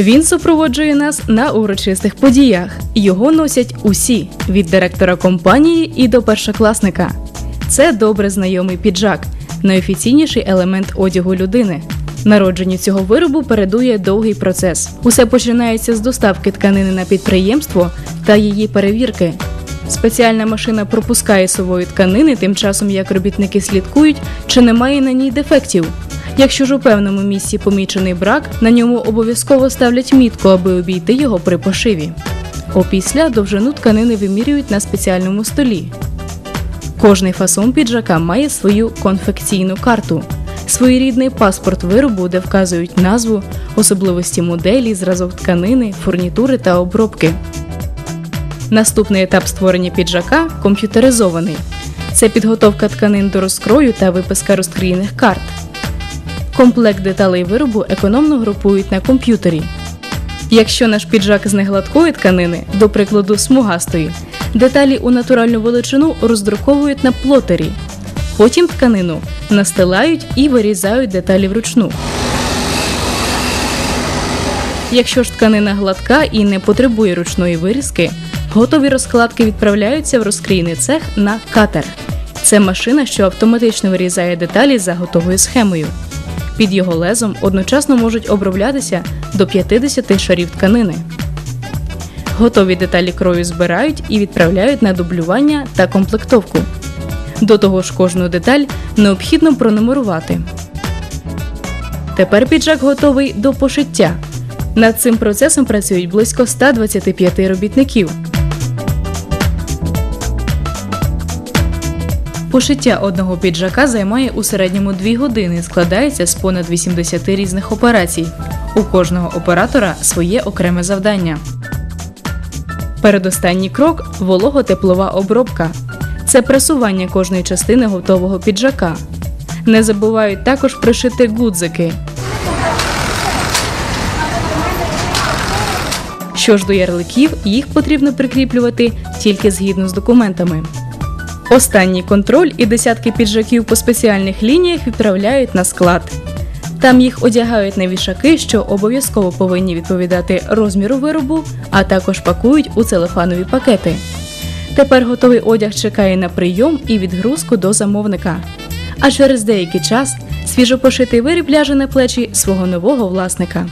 Він супроводжує нас на урочистих подіях. Його носять усі від директора компанії і до першокласника. Це добре знайомий піджак, найофіційніший елемент одягу людини. Народженню цього виробу передує довгий процес. Усе починається з доставки тканини на підприємство та її перевірки. Спеціальна машина пропускає сової тканини, тим часом як робітники слідкують, чи немає на ній дефектів. Якщо ж у певному місці помічений брак, на ньому обов'язково ставлять мітку, аби обійти його при пошиві. Опісля довжину тканини вимірюють на спеціальному столі. Кожний фасон піджака має свою конфекційну карту, своєрідний паспорт виробу, де вказують назву, особливості моделі, зразок тканини, фурнітури та обробки. Наступний етап створення піджака комп'ютеризований. Це підготовка тканин до розкрою та виписка розкрійних карт. Комплект деталей виробу економно групують на комп'ютері. Якщо наш піджак з негладкої тканини, до прикладу, смугастої, деталі у натуральну величину роздруковують на плотері. Потім тканину настилають і вирізають деталі вручну. Якщо ж тканина гладка і не потребує ручної вирізки, готові розкладки відправляються в розкрійний цех на катер. Це машина, що автоматично вирізає деталі за готовою схемою. Під його лезом одночасно можуть оброблятися до 50 шарів тканини. Готові деталі крою збирають і відправляють на дублювання та комплектовку. До того ж, кожну деталь необхідно пронумерувати. Тепер піджак готовий до пошиття. Над цим процесом працюють близько 125 робітників. Пошиття одного піджака займає у середньому 2 години, складається з понад 80 різних операцій. У кожного оператора своє окреме завдання. Передостанній крок волого-теплова обробка. Це пресування кожної частини готового піджака. Не забувають також пришити гудзики. Що ж до ярликів, їх потрібно прикріплювати тільки згідно з документами. Останній контроль і десятки піджаків по спеціальних лініях відправляють на склад. Там їх одягають на вішаки, що обов'язково повинні відповідати розміру виробу, а також пакують у целофанові пакети. Тепер готовий одяг чекає на прийом і відгрузку до замовника. А через деякий час свіжопошитий виріб ляже на плечі свого нового власника.